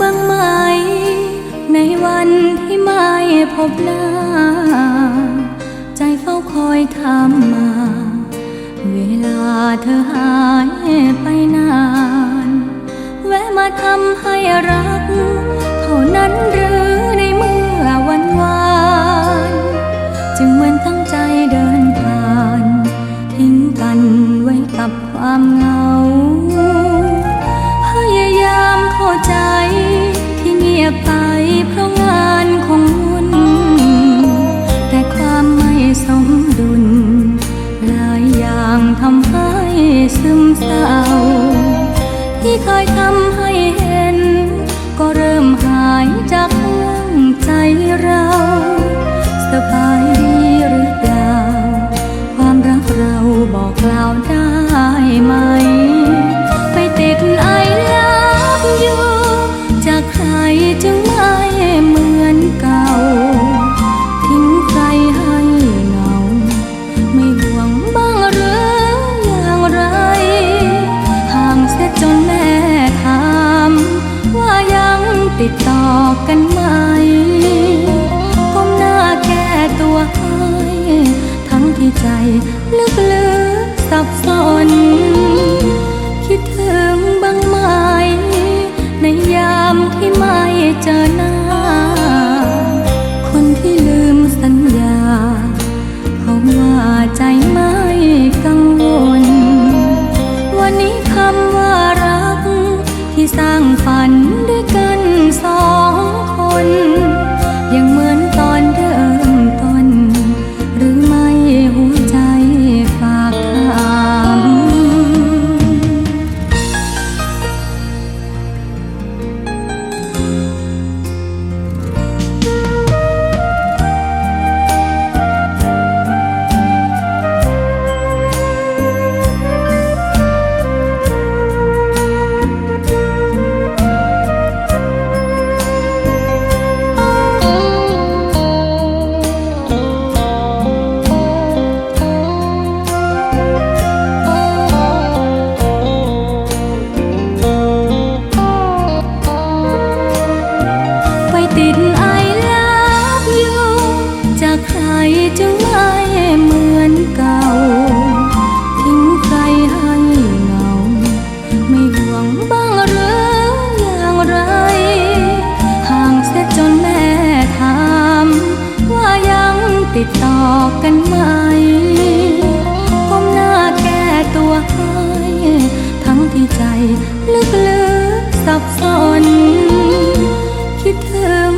บ้างไหม ในวันที่ไม่พบหน้า ใจเฝ้าคอยถามมา เวลาเธอหายไปนาน แวะมาทำให้รัก เท่านั้นหรือในเมื่อวันวาน จึงเหมือนตั้งใจเดินผ่าน ทิ้งกันไว้กับความเหงา ยบไปเพราะงานของวุ่นแต่ความไม่สมดุล หลายอย่างทำให้ซึมเศร้า ที่เคยทำให้ อกกันไหมก้มหน้าแก้ตัวให้ทั้งที่ใจลึกๆสับสน คิดถึงบ้างไหม ในยามที่ไม่เจอหน้า คนที่ลืมสัญญาเพราว่าใจไม่กังวล วันนี้คำว่ารักที่สร้างฝันด้วยกันสอง ค ทั้งที่ใจลึกๆสับสน คิดถึง